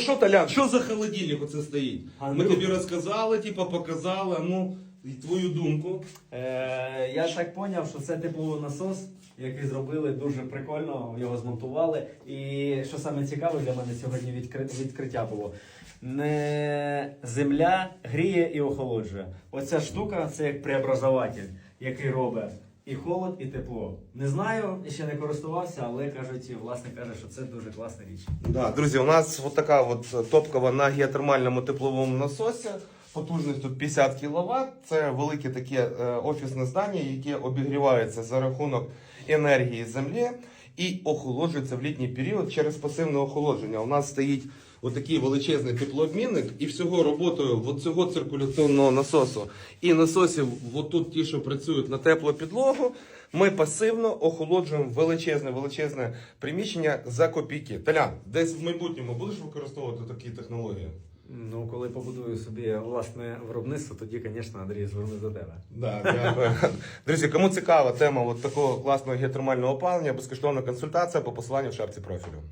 Що, Толян, що за холодильник оце стоїть? Ми тобі розказали, типу, показали, ну, і твою думку. Е, я так зрозумів, що це теплонасос, який зробили дуже прикольно, його змонтували. І що саме цікаве для мене сьогодні відкри- відкриття було. Не земля гріє і охолоджує. Оця штука це як преобразователь, який робить і холод, і тепло. Не знаю, ще не користувався, але кажуть, власник каже, що це дуже класна річ. Да, друзі, у нас от така от топкова на геотермальному тепловому насосі. Потужність тут 50 кВт. Це велике таке е, офісне здання, яке обігрівається за рахунок енергії землі і охолоджується в літній період через пасивне охолодження. У нас стоїть отакий величезний теплообмінник, і всього роботою от цього циркуляційного насосу і насосів, от тут ті, що працюють на теплу підлогу, ми пасивно охолоджуємо величезне, величезне приміщення за копійки. Талян, десь в майбутньому будеш використовувати такі технології? Ну, коли побудую собі власне виробництво, тоді, звісно, Андрій, звернусь до тебе. Да, дякую. Друзі, кому цікава тема от такого класного геотермального опалення, безкоштовна консультація по посиланню в шапці профілю.